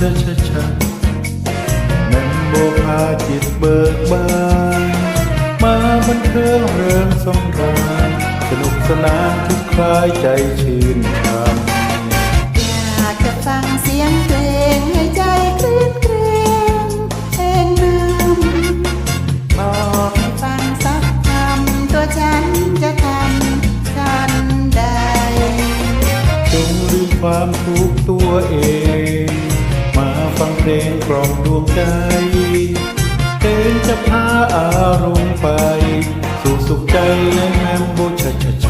ชะชะชะแม่นโบพาจิตเบิกบานมาบันเทิงเริงสมรานสนุกสนานทุกคลายใจชื่นชมอยากจะฟังเสียงเพลงให้ใจคลื่นเครงเพลงลืมบอกให้ฟังสักคำตัวฉันจะทำทันใดจงลืมความทุกตัวเอง ฟังเพลงกล่อมดวงใจเพลงจะพาอารมณ์ไป สู่สุขใจและแมมโบชาชา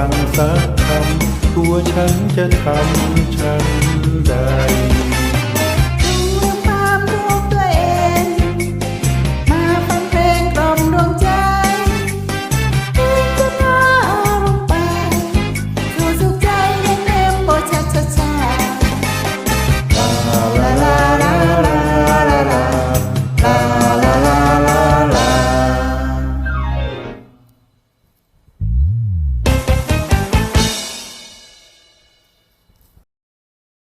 ฟังสักคำตัวฉันจะทำฉัน